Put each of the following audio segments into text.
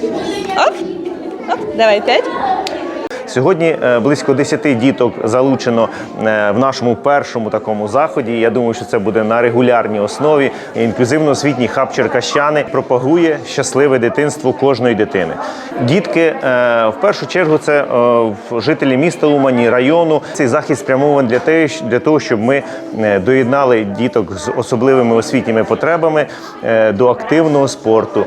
Оп, оп, давай п'ять. Сьогодні е, близько 10 діток залучено е, в нашому першому такому заході. Я думаю, що це буде на регулярній основі. Інклюзивно-освітній хаб Черкащани пропагує щасливе дитинство кожної дитини. Дітки е, в першу чергу це жителі міста Умані, району. Цей захід спрямований для того, щоб ми доєднали діток з особливими освітніми потребами до активного спорту,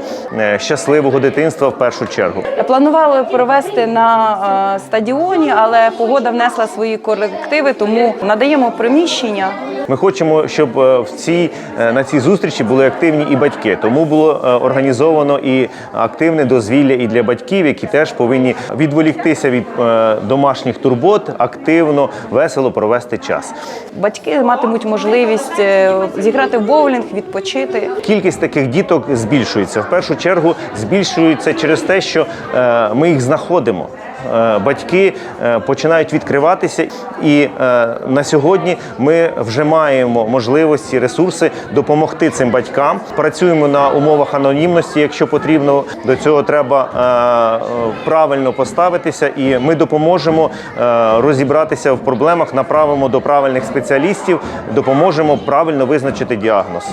щасливого дитинства в першу чергу. Планували провести на стадіоні, але погода внесла свої корективи, тому надаємо приміщення. Ми хочемо, щоб е, в цій е, на цій зустрічі були активні і батьки. Тому було е, організовано і активне дозвілля і для батьків, які теж повинні відволіктися від домашніх турбот, активно, весело провести час. Батьки матимуть можливість зіграти в боулінг, відпочити. Кількість таких діток збільшується. В першу чергу збільшується через те, що ми їх знаходимо. Е, Батьки е, починають відкриватися, і е, на сьогодні ми вже маємо можливості, ресурси допомогти цим батькам. Працюємо на умовах анонімності, якщо потрібно. До цього треба правильно поставитися, і ми допоможемо розібратися в проблемах, направимо до правильних спеціалістів, допоможемо правильно визначити діагноз.